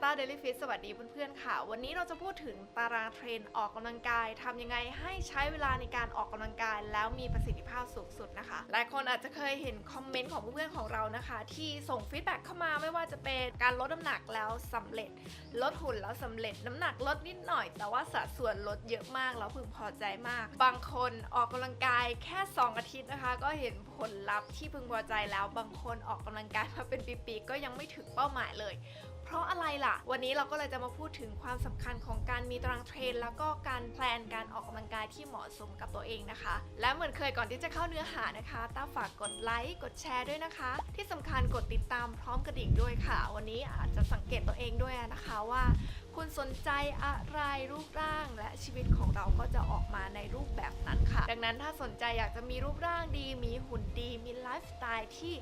Tata Daily Fit สวัสดีเพื่อนๆค่ะ วันนี้เราจะพูดถึงตารางเทรนออกกำลังกายทำยังไงให้ใช้เวลาในการออกกำลังกาย แล้วมีประสิทธิภาพสูงสุดนะคะ หลายคนอาจจะเคยเห็นคอมเมนต์ของเพื่อนๆของเรานะคะ ที่ส่งฟีดแบ็กเข้ามาไม่ว่าจะเป็นการลดน้ำหนักแล้วสำเร็จ ลดหุ่นแล้วสำเร็จน้ำหนักลดนิดหน่อย แต่ว่าสัดส่วนลดเยอะมากแล้วพึงพอใจมาก บางคนออกกำลังกายแค่ 2 อาทิตย์นะคะ ก็เห็นผลลัพธ์ที่พึงพอใจแล้วบางคนออกกำลังกายมาเป็นปีๆก็ยังไม่ถึงเป้าหมายเลย เพราะอะไรล่ะ วันนี้เราก็เลยจะมาพูดถึงความสำคัญของการมีตารางเทรน แล้วก็การแพลนการออกกำลังกายที่เหมาะสมกับตัวเองนะคะ และเหมือนเคยก่อนที่จะเข้าเนื้อหานะคะต้าฝากกดไลค์กดแชร์ด้วยนะคะ ที่สำคัญกดติดตามพร้อมกระดิ่งด้วยค่ะ วันนี้อาจจะสังเกตตัวเองด้วยนะคะว่า คุณสนใจอะไรรูปร่างและชีวิตของเราก็จะออกมาในรูปแบบนั้นค่ะ ดังนั้นถ้าสนใจอยากจะมีรูปร่างดี มีหุ่นดี มีไลฟ์สไตล์ที่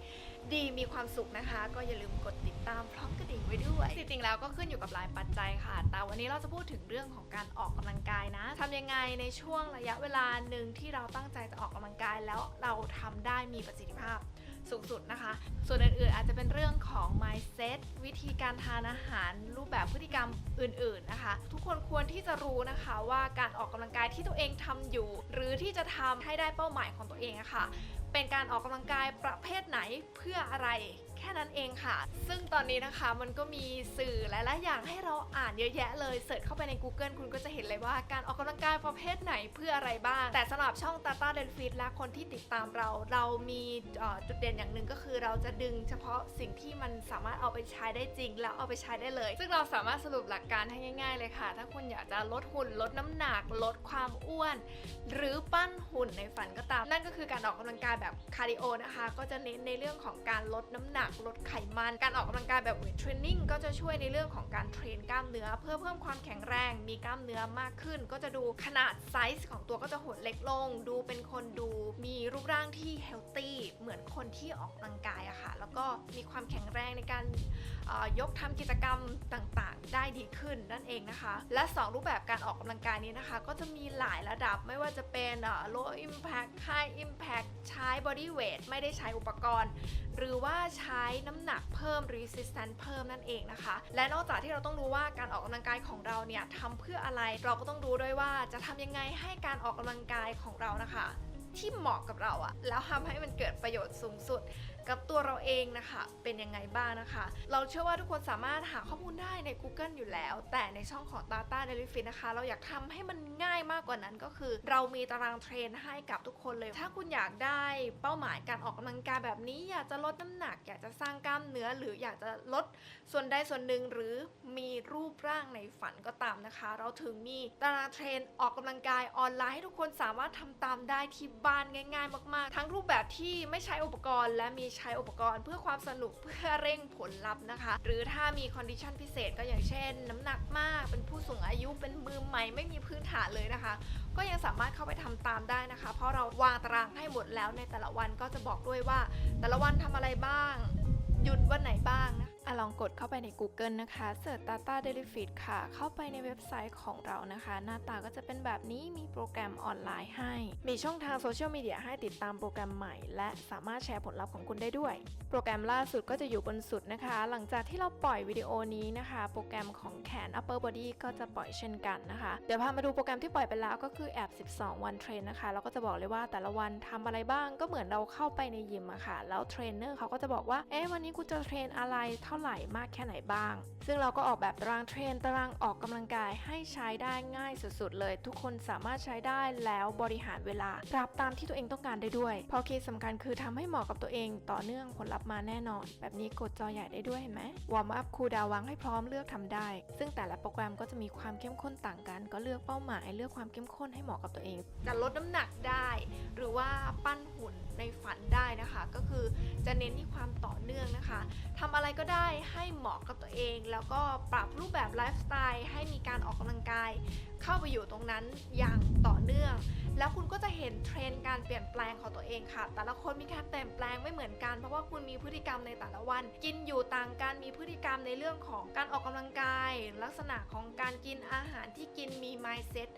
ดีมีความสุขนะคะ ก็อย่าลืมกดติดตามพร้อมกระดิ่งไว้ด้วย จริงๆแล้วก็ขึ้นอยู่กับหลายปัจจัยค่ะ แต่วันนี้เราจะพูดถึงเรื่องของการออกกำลังกายนะทำยังไงในช่วงระยะเวลาหนึ่งที่เราตั้งใจจะออกกำลังกายแล้วเราทำได้มีประสิทธิภาพ สูงสุดนะคะ ส่วนอื่นๆอาจจะเป็นเรื่องของ mindset วิธีการทานอาหาร รูปแบบพฤติกรรมอื่นๆนะคะ ทุกคนควรที่จะรู้นะคะว่าการออกกำลังกายที่ตัวเองทำอยู่ หรือที่จะทำให้ได้เป้าหมายของตัวเองอะค่ะเป็นการออกกำลังกายประเภทไหนเพื่ออะไร แค่นั้นเองค่ะ ซึ่งตอนนี้นะคะมันก็มีสื่อหลายๆอย่างให้เราอ่านเยอะแยะเลยเสิร์ชเข้าไปใน Google คุณก็จะเห็นเลยว่าการออกกำลังกายประเภทไหนเพื่ออะไรบ้าง แต่สำหรับช่อง Tata d e n f i t และคนที่ติดตามเรา เรามีจุดเด่นอย่างหนึ่งก็คือเราจะดึงเฉพาะสิ่งที่มันสามารถเอาไปใช้ได้จริง แล้วเอาไปใช้ได้เลย ซึ่งเราสามารถสรุปหลักการให้ง่าย ๆ เลยค่ะ ถ้าคุณอยากจะลดหุ่นลดน้ำหนักลดความอ้วน หรือปั้นหุ่นในฝันก็ตาม นั่นก็คือการออกกำลังกายแบบคาร์ดิโอนะคะ ก็จะเน้นในเรื่องของการลดน้ำหนักลดไขมัน การออกกำลังกายแบบเวทเทรนนิ่งก็จะช่วยในเรื่องของการเทรนกล้ามเนื้อ เพื่อเพิ่มความแข็งแรง มีกล้ามเนื้อมากขึ้น ก็จะดูขนาดไซส์ของตัวก็จะหดเล็กลง ดูเป็นคนดูมีรูปร่างที่เฮลตี้เหมือนค นที่ออกกำลังกายอะค่ะ แล้วก็มีความแข็งแรงในการยกทำกิจกรรมต่างๆ ได้ดีขึ้นนั่นเองนะคะ และ 2 รูปแบบการออกกำลังกายนี้นะคะ ก็จะมีหลายระดับไม่ว่าจะเป็นอ่อ low impact high impact ใช้ body weight ไม่ได้ใช้อุปกรณ์ หรือว่าใช้น้ำหนักเพิ่ม resistance เพิ่มนั่นเองนะคะ และนอกจากที่เราต้องรู้ว่าการออกกำลังกายของเราเนี่ยทำเพื่ออะไรเราก็ต้องรู้ด้วยว่าจะทำยังไงให้การออกกำลังกายของเรานะคะ ที่เหมาะกับเราอะแล้วทำให้มันเกิดประโยชน์สูงสุด กับตัวเราเองนะคะ เป็นยังไงบ้างนะคะ เราเชื่อว่าทุกคนสามารถหาข้อมูลได้ใน Google อยู่แล้ว แต่ในช่องของ Data d e l i f i t นะคะ เราอยากทำให้มันง่ายมากกว่านั้นก็คือ เรามีตารางเทรนให้กับทุกคนเลย ถ้าคุณอยากได้เป้าหมายการออกกำลังกายแบบนี้ อยากจะลดน้ำหนัก อยากจะสร้างกล้ามเนื้อ หรืออยากจะลดส่วนใดส่วนหนึ่งหรือมีรูปร่างในฝันก็ตามนะคะ เราถึงมีตารางเทรนออกกำลังกายออนไลน์ให้ทุกคนสามารถทำตามได้ที่บ้านง่าย ๆ มาก ๆ ทั้งรูปแบบที่ไม่ใช้อุปกรณ์และมีใช้อุปกรณ์เพื่อความสนุกเพื่อเร่งผลลัพธ์นะคะ หรือถ้ามีคอนดิชันพิเศษก็อย่างเช่น น้ำหนักมาก เป็นผู้สูงอายุเป็นมือใหม่ไม่มีพื้นฐานเลยนะคะ ก็ยังสามารถเข้าไปทำตามได้นะคะ เพราะเราวางตารางให้หมดแล้วในแต่ละวันก็จะบอกด้วยว่า แต่ละวันทำอะไรบ้าง หยุดวันไหนบ้างนะอะ ลองกดเข้าไปใน Google นะคะเสิร์ช Data Daily Feed ค่ะ เข้าไปในเว็บไซต์ของเรานะคะ หน้าตาก็จะเป็นแบบนี้มีโปรแกรมออนไลน์ให้ มีช่องทางโซเชียลมีเดียให้ติดตามโปรแกรมใหม่ และสามารถแชร์ผลลัพธ์ของคุณได้ด้วย โปรแกรมล่าสุดก็จะอยู่บนสุดนะคะ หลังจากที่เราปล่อยวิดีโอนี้นะคะ โปรแกรมของแขน upper body ก็จะปล่อยเช่นกันนะคะ เดี๋ยวพามาดูโปรแกรมที่ปล่อยไปแล้วก็คือแอบ12 วันเทรนนะคะแล้วก็จะบอกเลยว่าแต่ละวันทำอะไรบ้างก็เหมือนเราเข้าไปในยิมอะค่ะแล้วเทรนเนอร์เขาก็จะบอกว่าเอ๊ะวันนี้กูจะเทรนอะไรเท่าไหร่มากแค่ไหนบ้าง ซึ่งเราก็ออกแบบตารางเทรนตารางออกกำลังกายให้ใช้ได้ง่ายสุดๆเลย ทุกคนสามารถใช้ได้แล้วบริหารเวลาปรับตามที่ตัวเองต้องการได้ด้วย พอเคสสำคัญคือทำให้เหมาะกับตัวเอง ต่อเนื่องผลลัพธ์มาแน่นอน แบบนี้กดจอใหญ่ได้ด้วยเห็นไหมวอร์มอัพคูลดาววางให้พร้อมเลือกทำได้ ซึ่งแต่ละโปรแกรมก็จะมีความเข้มข้นต่างกัน ก็เลือกเป้าหมายเลือกความเข้มข้นให้เหมาะกับตัวเองจะลดน้ำหนักได้ หรือว่าปั้นหุ่นในฝันได้นะคะ ก็คือจะเน้นที่ความต่อเนื่องนะคะทำอะไรก็ได้ให้เหมาะกับตัวเอง แล้วก็ปรับรูปแบบไลฟ์สไตล์ให้มีการออกกำลังกาย เข้าไปอยู่ตรงนั้นอย่างต่อเนื่อง แล้วคุณก็จะเห็นเทรนด์การเปลี่ยนแปลงของตัวเองค่ะ แต่ละคนมีการเปลี่ยนแปลงไม่เหมือนกัน เพราะว่าคุณมีพฤติกรรมในแต่ละวัน กินอยู่ต่างกันมีพฤติกรรมในเรื่องของการออกกำลังกาย ลักษณะของการกินอาหารที่กินมี mindset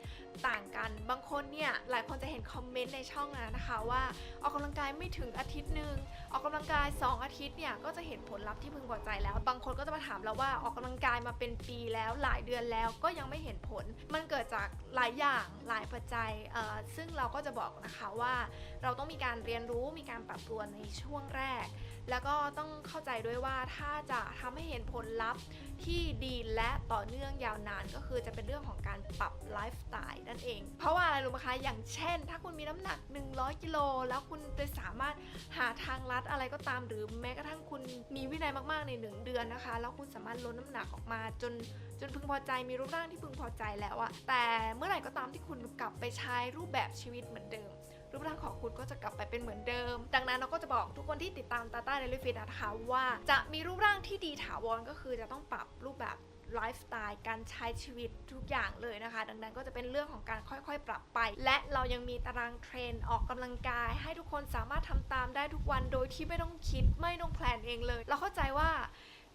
ต่างกัน บางคนเนี่ยหลายคนจะเห็นคอมเมนต์ในช่องนะนะคะว่าออกกำลังกายไม่ถึงอาทิตย์หนึ่งออกกำลังกาย 2 อาทิตย์เนี่ยก็จะเห็นผลลัพธ์ที่พึงพอใจแล้ว บางคนก็จะมาถามเราว่าออกกำลังกายมาเป็นปีแล้วหลายเดือนแล้วก็ยังไม่เห็นผล มันเกิดจากหลายอย่างหลายปัจจัยเอ่อซึ่งเราก็จะบอกนะคะว่า เราต้องมีการเรียนรู้มีการปรับตัวในช่วงแรก แล้วก็ต้องเข้าใจด้วยว่าถ้าจะทำให้เห็นผลลัพธ์ที่ดีและต่อเนื่องยาวนานก็คือจะเป็นเรื่องของการปรับไลฟ์สไตล์นั่นเอง เพราะว่าอะไรรู้ไหมคะอย่างเช่น ถ้าคุณมีน้ำหนัก 100กิโลแล้วคุณไปสามารถหาทางลัดอะไรก็ตาม หรือแม้กระทั่งคุณมีวินัยมากๆใน 1 เดือนนะคะ แล้วคุณสามารถลดน้ำหนักออกมาจนจนพึงพอใจมีรูปร่างที่พึงพอใจแล้วอะแต่เมื่อไหร่ก็ตามที่คุณกลับไปใช้รูปแบบชีวิตเหมือนเดิม รูปร่างของคุณก็จะกลับไปเป็นเหมือนเดิม ดังนั้นเราก็จะบอกทุกคนที่ติดตาม Tata Daily Fit นะคะว่า จะมีรูปร่างที่ดีถาวรก็คือจะต้องปรับรูปแบบ ไลฟ์สไตล์การใช้ชีวิตทุกอย่างเลยนะคะ ดังนั้นก็จะเป็นเรื่องของการค่อยๆ ปรับไป และเรายังมีตารางเทรนออกกำลังกาย ให้ทุกคนสามารถทำตามได้ทุกวันโดยที่ไม่ต้องคิดไม่ต้องแพลนเองเลย เราเข้าใจว่า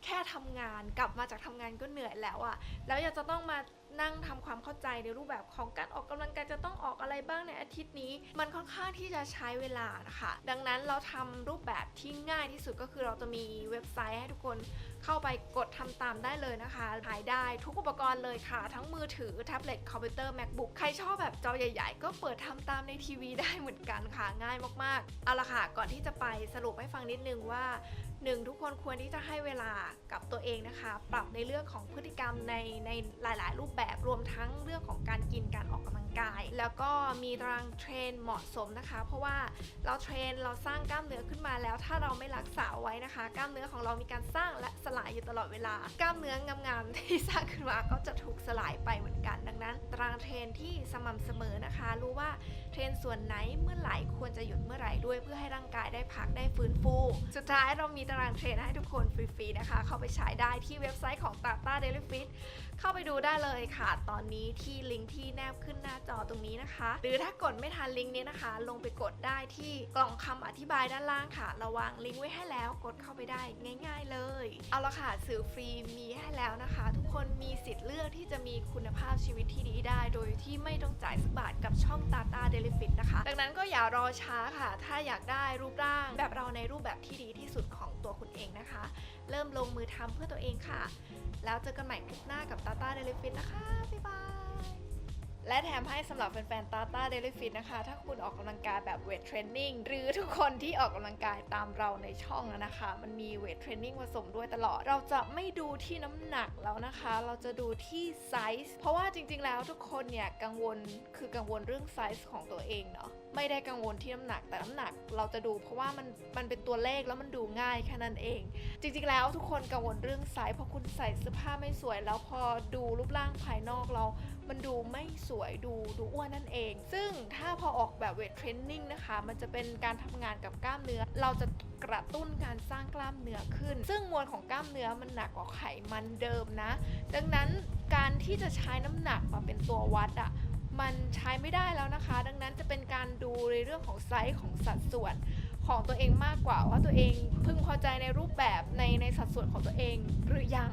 แค่ทำงานกลับมาจากทำงานก็เหนื่อยแล้วอะแล้วยังจะต้องมานั่งทำความเข้าใจในรูปแบบของการออกกำลังกายจะต้องออกอะไรบ้างในอาทิตย์นี้ มันค่อนข้างที่จะใช้เวลานะคะ ดังนั้นเราทำรูปแบบที่ง่ายที่สุดก็คือเราจะมีเว็บไซต์ให้ทุกคน เข้าไปกดทำตามได้เลยนะคะขายได้ทุกอุปกรณ์เลยค่ะ ทั้งมือถือแท็บเล็ตคอมพิวเตอร์ macbook ใครชอบแบบจอใหญ่ ๆ ก็เปิดทำตามในทีวีได้เหมือนกันค่ะง่ายมากๆเอาละค่ะก่อนที่จะไปสรุปให้ฟังนิดนึงว่า หนึ่งทุกคนควรที่จะให้เวลากับตัวเองนะคะ ปรับในเรื่องของพฤติกรรมในในหลาย ๆ รูปแบบรวมทั้งเรื่องของการกินการออกกำลังกาย แล้วก็มีตารางเทรนเหมาะสมนะคะ เพราะว่าเราเทรนเราสร้างกล้ามเนื้อขึ้นมาแล้ว ถ้าเราไม่รักษาไว้นะคะ กล้ามเนื้อของเรามีการสร้างและสลายอยู่ตลอดเวลา กล้ามเนื้องามๆที่สร้างขึ้นมาก็จะถูกสลายไปเหมือนกัน ดังนั้นตารางเทรนที่สม่ำเสมอนะคะ รู้ว่าเทรนส่วนไหนเมื่อไหร่ควรจะหยุดเมื่อไหร่ด้วย เพื่อให้ร่างกายได้พักได้ฟื้นฟู สุดท้ายเรามีารางเทรนให้ทุกคนฟรีๆนะคะ เข้าไปใช้ได้ที่เว็บไซต์ของ Tata Daily Fit เข้าไปดูได้เลยค่ะ ตอนนี้ที่ลิงก์ที่แนบขึ้นหน้าจอตรงนี้นะคะ หรือถ้ากดไม่ทันลิงก์นี้นะคะ ลงไปกดได้ที่กล่องคำอธิบายด้านล่างค่ะระวางลิงก์ไว้ให้แล้วกดเข้าไปได้ง่าย ๆ เลย เอาละค่ะสื่อฟรีมีให้แล้วนะคะ ทุกคนมีสิทธิ์เลือกที่จะมีคุณภาพชีวิตที่ดีได้ โดยที่ไม่ต้องจ่ายสักบาทกับช่อง Tata Daily Fit นะคะ ดังนั้นก็อย่ารอช้าค่ะ ถ้าอยากได้รูปร่างแบบเราในรูปแบบที่ดีที่สุดของตัวคุณเองนะคะ เริ่มลงมือทำเพื่อตัวเองค่ะ แล้วเจอกันใหม่คลิปหน้ากับ Tata Daily Fit นะคะ บ๊ายบายและแถมให้สำหรับแฟนๆ Tata Daily Fit นะคะ ถ้าคุณออกกำลังกายแบบเวทเทรนนิ่งหรือทุกคนที่ออกกำลังกายตามเราในช่องนะคะ มันมีเวทเทรนนิ่งผสมด้วยตลอด เราจะไม่ดูที่น้ำหนักแล้วนะคะ เราจะดูที่ไซส์ เพราะว่าจริงๆ แล้วทุกคนเนี่ยกังวลคือกังวลเรื่องไซส์ของตัวเองเนาะ ไม่ได้กังวลที่น้ำหนักแต่น้ำหนักเราจะดูเพราะว่ามันมันเป็นตัวเลขแล้วมันดูง่ายแค่นั้นเอง จริงๆแล้วทุกคนกังวลเรื่องไซส์เพราะคุณใส่เสื้อผ้าไม่สวย แล้วพอดูรูปร่างภายนอกเรา มันดูไม่สวยดูดูอ้วนนั่นเอง ซึ่งถ้าพอออกแบบเวทเทรนนิ่งนะคะ มันจะเป็นการทำงานกับกล้ามเนื้อ เราจะกระตุ้นการสร้างกล้ามเนื้อขึ้น ซึ่งมวลของกล้ามเนื้อมันหนักกว่าไขมันเดิมนะ ดังนั้นการที่จะใช้น้ำหนักมาเป็นตัววัดอะ มันใช้ไม่ได้แล้วนะคะ ดังนั้นจะเป็นการดูในเรื่องของไซส์ของสัดส่วนของตัวเองมากกว่าว่าตัวเองพึงพอใจในรูปแบบในในสัดส่วนของตัวเองหรือยัง